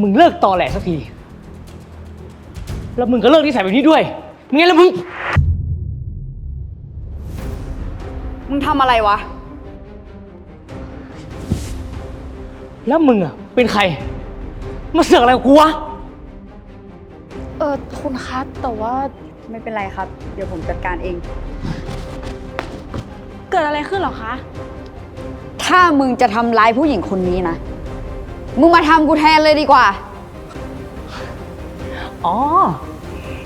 มึงเลิกตอแหลสักที แล้วมึงก็เลิกนิสัยแบบนี้ด้วยไม่งั้นแล้วมึง มึงทำอะไรวะ แล้วมึงอะ เป็นใคร มาเสือกอะไรกับกูวะ เออคุณคะแต่ว่าไม่เป็นไรครับ เดี๋ยวผมจัดการเอง เกิดอะไรขึ้นเหรอคะ ถ้ามึงจะทำร้ายผู้หญิงคนนี้นะ มึงมาทำกูแทนเลยดีกว่า อ๋อ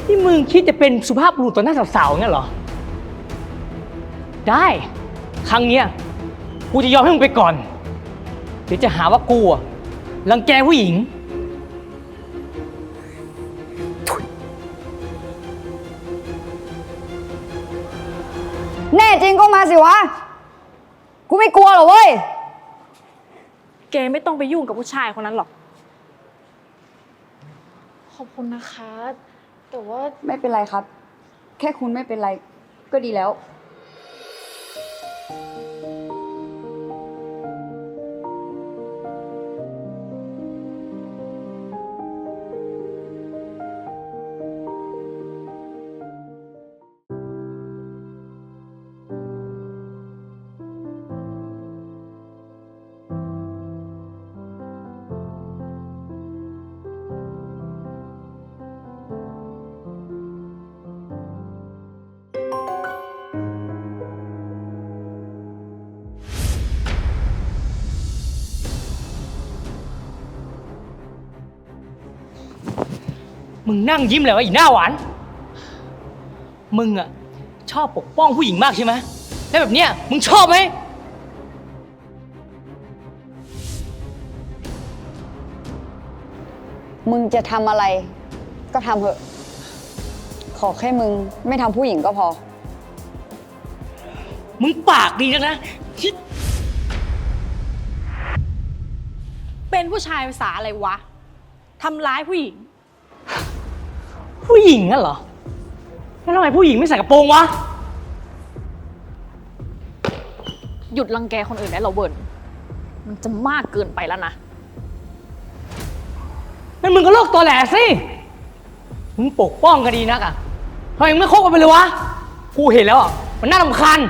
ที่มึงคิดจะเป็นสุภาพบุรุษต่อหน้าสาวๆงั้นเหรอ ได้ ครั้งเนี้ยกูจะยอมให้มึงไปก่อน เดี๋ยวจะหาว่ากูอะรังแกผู้หญิง แน่จริงก็มาสิวะ กูไม่กลัวหรอกเว้ย แกไม่ต้องไปยุ่งกับผู้ชายคนนั้นหรอก ขอบคุณนะคะ แต่ว่า ไม่เป็นไรครับ แค่คุณไม่เป็นไรก็ดีแล้ว มึงนั่งยิ้มเลยวะอีหน้าหวาน มึงอะชอบปกป้องผู้หญิงมากใช่ไหมแล้วแบบเนี้ยมึงชอบไหม มึงจะทำอะไร ก็ทำเถอะ ขอแค่มึงไม่ทำผู้หญิงก็พอ มึงปากดีจังนะที่เป็นผู้ชายภาษาอะไรวะ ทำร้ายผู้หญิง ผู้หญิงน่ะเหรอ แล้วทำไมผู้หญิงไม่ใส่กระโปรงวะ หยุดรังแกคนอื่นได้เหราเบิร์นมันจะมากเกินไปแล้วนะ นั่นมึงก็เลิกตัวแหลสิ มึงปกป้องกันดีนักอะทำไมมึงไม่คบกันไปเลยวะ กูเห็นแล้วอะมันน่ารำคาญ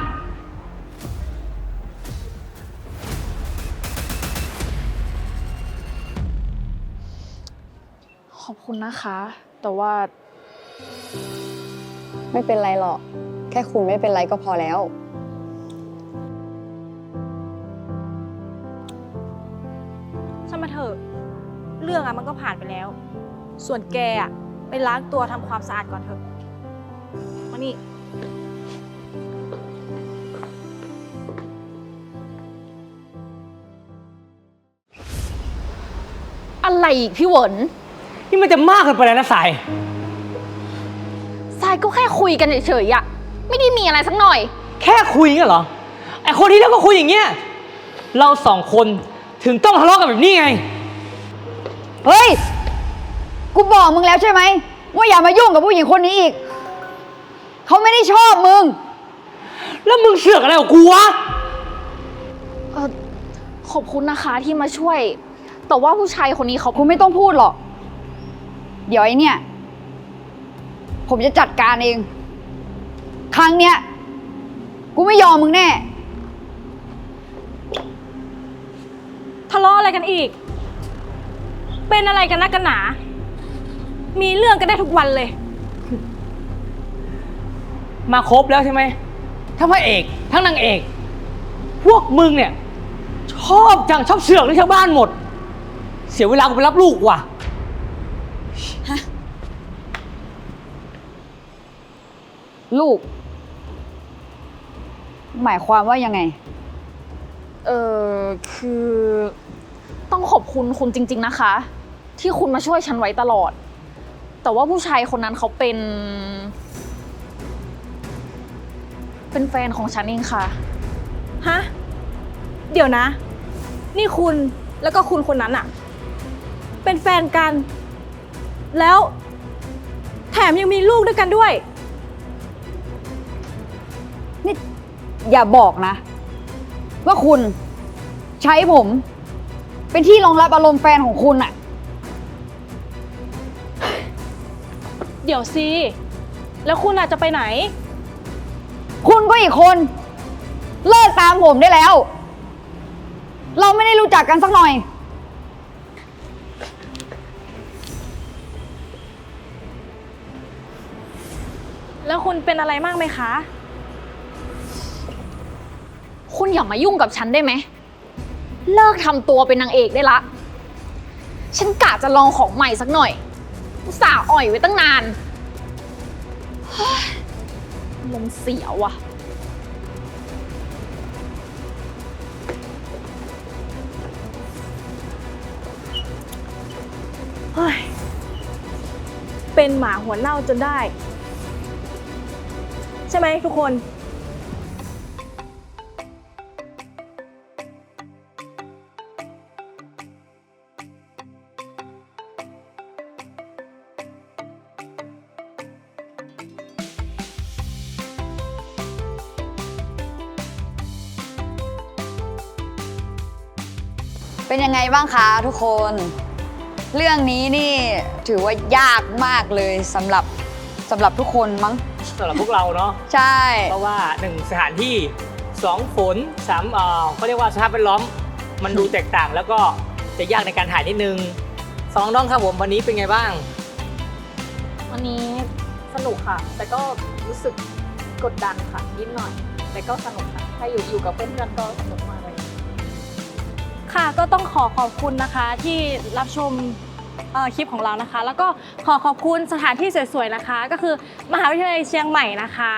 ขอบคุณนะคะ แต่ว่า ไม่เป็นไรหรอก แค่คุณไม่เป็นไรก็พอแล้ว ช่างมาเถอะ เรื่องอะมันก็ผ่านไปแล้ว ส่วนแกอะไปล้างตัวทำความสะอาดก่อนเถอะมานี่ อะไรอีกพี่หวน นี่มันจะมากเกินไปแล้วนะสายทราย ก็แค่คุยกันเฉยๆอะไม่ได้มีอะไรสักหน่อย แค่คุยงั้นเหรอ ไอคนที่แล้วก็คุยอย่างเงี้ย เราสองคนถึงต้องทะเลาะกันแบบนี้ไง เฮ้ย กูบอกมึงแล้วใช่ไหมว่าอย่ามายุ่งกับผู้หญิงคนนี้อีก เขาไม่ได้ชอบมึง แล้วมึงเสือกอะไรกับกูวะ เออขอบคุณนะคะที่มาช่วย แต่ว่าผู้ชายคนนี้เขา กูไม่ต้องพูดหรอก เดี๋ยวไอ้เนี่ย ผมจะจัดการเอง ครั้งเนี้ย กูไม่ยอมมึงแน่ ทะเลาะอะไรกันอีก เป็นอะไรกันนักกันหนา มีเรื่องกันได้ทุกวันเลย มาครบแล้วใช่ไหมทั้งพระเอกทั้งนางเอก พวกมึงเนี่ย ชอบจังชอบเสือกในชาวบ้านหมด เสียเวลากูไปรับลูกว่ะ ลูก หมายความว่ายังไง เออคือ ต้องขอบคุณคุณจริง ๆนะคะ ที่คุณมาช่วยฉันไว้ตลอด แต่ว่าผู้ชายคนนั้นเขาเป็น เป็นแฟนของฉันเองค่ะ ฮะ เดี๋ยวนะ นี่คุณแล้วก็คุณคนนั้นอะเป็นแฟนกัน แล้ว แถมยังมีลูกด้วยกันด้วย อย่าบอกนะ ว่าคุณใช้ผม เป็นที่รองรับอารมณ์แฟนของคุณอะเดี๋ยวสิ แล้วคุณอาจจะไปไหน คุณก็อีกคน เลิกตามผมได้แล้ว เราไม่ได้รู้จักกันสักหน่อย แล้วคุณเป็นอะไรมากไหมคะ คุณอย่ามายุ่งกับฉันได้ไหม เลิกทำตัวเป็นนางเอกได้ละ ฉันกะจะลองของใหม่สักหน่อยอุตส่าห์อ่อยไว้ตั้งนานเฮ้ยลมเสียว่ะ เฮ้ย เป็นหมาหัวเน่าจนได้ ใช่ไหมทุกคน เป็นยังไงบ้างคะทุกคน เรื่องนี้นี่ถือว่ายากมากเลยสำหรับสำหรับทุกคนมั้งสำหรับพวกเราเนาะใช่ เพราะว่าหนึ่งสถานที่สองฝนสามเอ่อเขาเรียกว่าสภาพแวดล้อม มันดูแตกต่างแล้วก็จะยากในการถ่ายนิดนึงสองน้องครับผมวันนี้เป็นไงบ้าง วันนี้สนุกค่ะ แต่ก็รู้สึกกดดันค่ะนิดหน่อย แต่ก็สนุกค่ะถ้าอยู่อยู่กับเพื่อนๆก็สนุกมากเลย ค่ะก็ต้องขอขอบคุณนะคะที่รับชมเอ่อคลิปของเรานะคะ แล้วก็ขอขอบคุณสถานที่สวยๆนะคะ ก็คือมหาวิทยาลัยเชียงใหม่นะคะ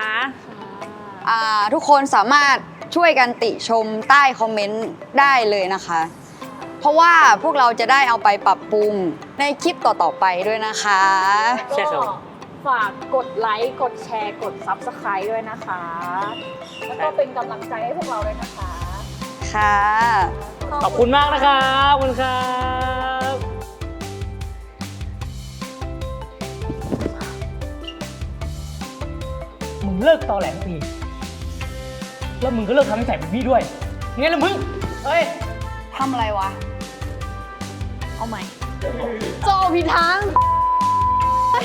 อ่าทุกคนสามารถช่วยกันติชมใต้คอมเมนต์ได้เลยนะคะ เพราะว่าพวกเราจะได้เอาไปปรับปรุงในคลิปต่อๆไปด้วยนะคะ ใช่ครับ ก็ฝากกดไลค์ กดแชร์ กด Subscribe ด้วยนะคะ แล้วก็เป็นกำลังใจให้พวกเราด้วยนะคะ ค่ะ ขอบคุณมากนะครับขอบคุณครับมึงเลิกตอแหลสักทีแล้วมึงก็เลิกทำนิสัยแบบนี้ด้วยงั้นละมึงเฮ้ยทำอะไรวะ เอาใหม่โจพิทัง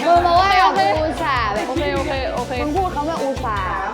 มึงมาว่าอุตส่าห์แบบโอเคโอเคโอเคมึงพูดคำว่าอุตส่าห์